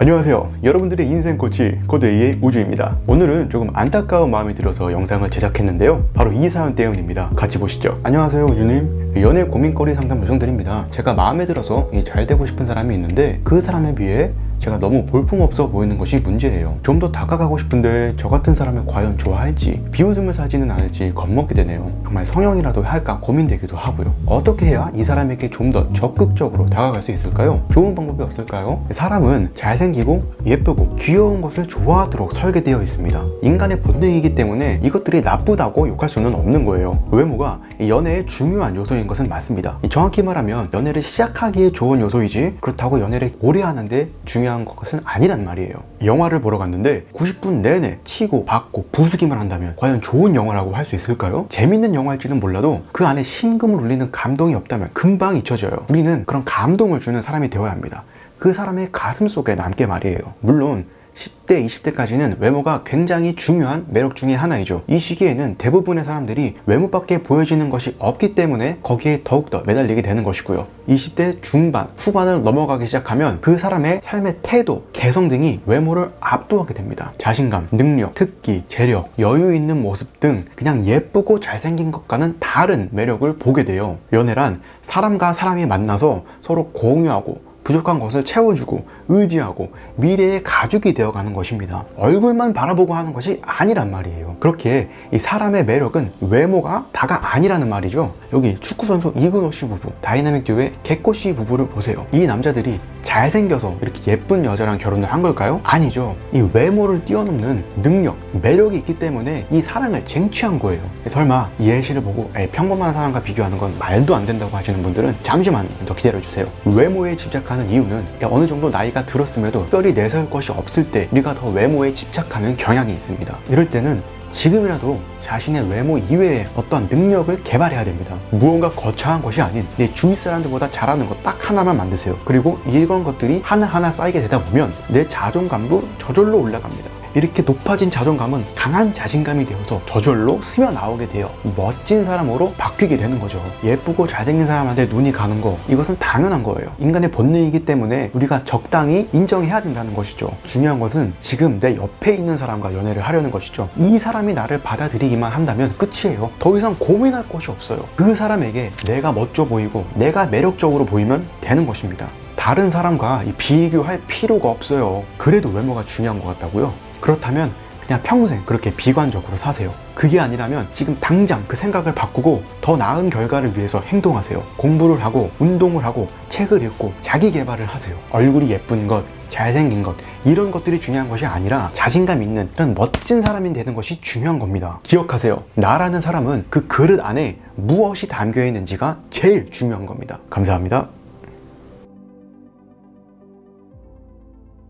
안녕하세요. 여러분들의 인생 코치 코드A의 우주입니다. 오늘은 조금 안타까운 마음이 들어서 영상을 제작했는데요. 바로 이 사연 때문입니다. 같이 보시죠. 안녕하세요, 우주님. 연애 고민거리 상담 요청드립니다. 제가 마음에 들어서 이잘 되고 싶은 사람이 있는데 그 사람에 비해 제가 너무 볼품없어 보이는 것이 문제예요. 좀 더 다가가고 싶은데 저 같은 사람을 과연 좋아할지 비웃음을 사지는 않을지 겁먹게 되네요. 정말 성형이라도 할까 고민되기도 하고요. 어떻게 해야 이 사람에게 좀 더 적극적으로 다가갈 수 있을까요? 좋은 방법이 없을까요? 사람은 잘생기고 예쁘고 귀여운 것을 좋아하도록 설계되어 있습니다. 인간의 본능이기 때문에 이것들이 나쁘다고 욕할 수는 없는 거예요. 외모가 이 연애의 중요한 요소인 것은 맞습니다. 이 정확히 말하면 연애를 시작하기에 좋은 요소이지 그렇다고 연애를 오래 하는데 중요한 것은 아니란 말이에요. 영화를 보러 갔는데 90분 내내 치고 받고 부수기만 한다면 과연 좋은 영화라고 할 수 있을까요? 재밌는 영화일지는 몰라도 그 안에 심금을 울리는 감동이 없다면 금방 잊혀져요. 우리는 그런 감동을 주는 사람이 되어야 합니다. 그 사람의 가슴 속에 남게 말이에요. 물론 10대, 20대까지는 외모가 굉장히 중요한 매력 중의 하나이죠. 이 시기에는 대부분의 사람들이 외모밖에 보여지는 것이 없기 때문에 거기에 더욱더 매달리게 되는 것이고요. 20대 중반, 후반을 넘어가기 시작하면 그 사람의 삶의 태도, 개성 등이 외모를 압도하게 됩니다. 자신감, 능력, 특기, 재력, 여유 있는 모습 등 그냥 예쁘고 잘생긴 것과는 다른 매력을 보게 돼요. 연애란 사람과 사람이 만나서 서로 공유하고 부족한 것을 채워주고 의지하고 미래의 가족이 되어가는 것입니다. 얼굴만 바라보고 하는 것이 아니란 말이에요. 그렇게 이 사람의 매력은 외모가 다가 아니라는 말이죠. 여기 축구선수 이근호 씨 부부, 다이나믹 듀오의 개코 씨 부부를 보세요. 이 남자들이 잘생겨서 이렇게 예쁜 여자랑 결혼을 한 걸까요? 아니죠. 이 외모를 뛰어넘는 능력, 매력이 있기 때문에 이 사랑을 쟁취한 거예요. 설마 이 예시를 보고 에이, 평범한 사람과 비교하는 건 말도 안 된다고 하시는 분들은 잠시만 더 기다려주세요. 외모에 집착 하는 이유는 어느 정도 나이가 들었음에도 뼈리 내세울 것이 없을 때 우리가 더 외모에 집착하는 경향이 있습니다. 이럴 때는 지금이라도 자신의 외모 이외의 어떠한 능력을 개발해야 됩니다. 무언가 거창한 것이 아닌 내 주위 사람들보다 잘하는 것 딱 하나만 만드세요. 그리고 이런 것들이 하나하나 쌓이게 되다 보면 내 자존감도 저절로 올라갑니다. 이렇게 높아진 자존감은 강한 자신감이 되어서 저절로 스며 나오게 되어 멋진 사람으로 바뀌게 되는 거죠. 예쁘고 잘생긴 사람한테 눈이 가는 거 이것은 당연한 거예요. 인간의 본능이기 때문에 우리가 적당히 인정해야 된다는 것이죠. 중요한 것은 지금 내 옆에 있는 사람과 연애를 하려는 것이죠. 이 사람이 나를 받아들이기만 한다면 끝이에요. 더 이상 고민할 것이 없어요. 그 사람에게 내가 멋져 보이고 내가 매력적으로 보이면 되는 것입니다. 다른 사람과 이 비교할 필요가 없어요. 그래도 외모가 중요한 것 같다고요? 그렇다면 그냥 평생 그렇게 비관적으로 사세요. 그게 아니라면 지금 당장 그 생각을 바꾸고 더 나은 결과를 위해서 행동하세요. 공부를 하고 운동을 하고 책을 읽고 자기 개발을 하세요. 얼굴이 예쁜 것, 잘생긴 것 이런 것들이 중요한 것이 아니라 자신감 있는 이런 멋진 사람이 되는 것이 중요한 겁니다. 기억하세요. 나라는 사람은 그 그릇 안에 무엇이 담겨 있는지가 제일 중요한 겁니다. 감사합니다.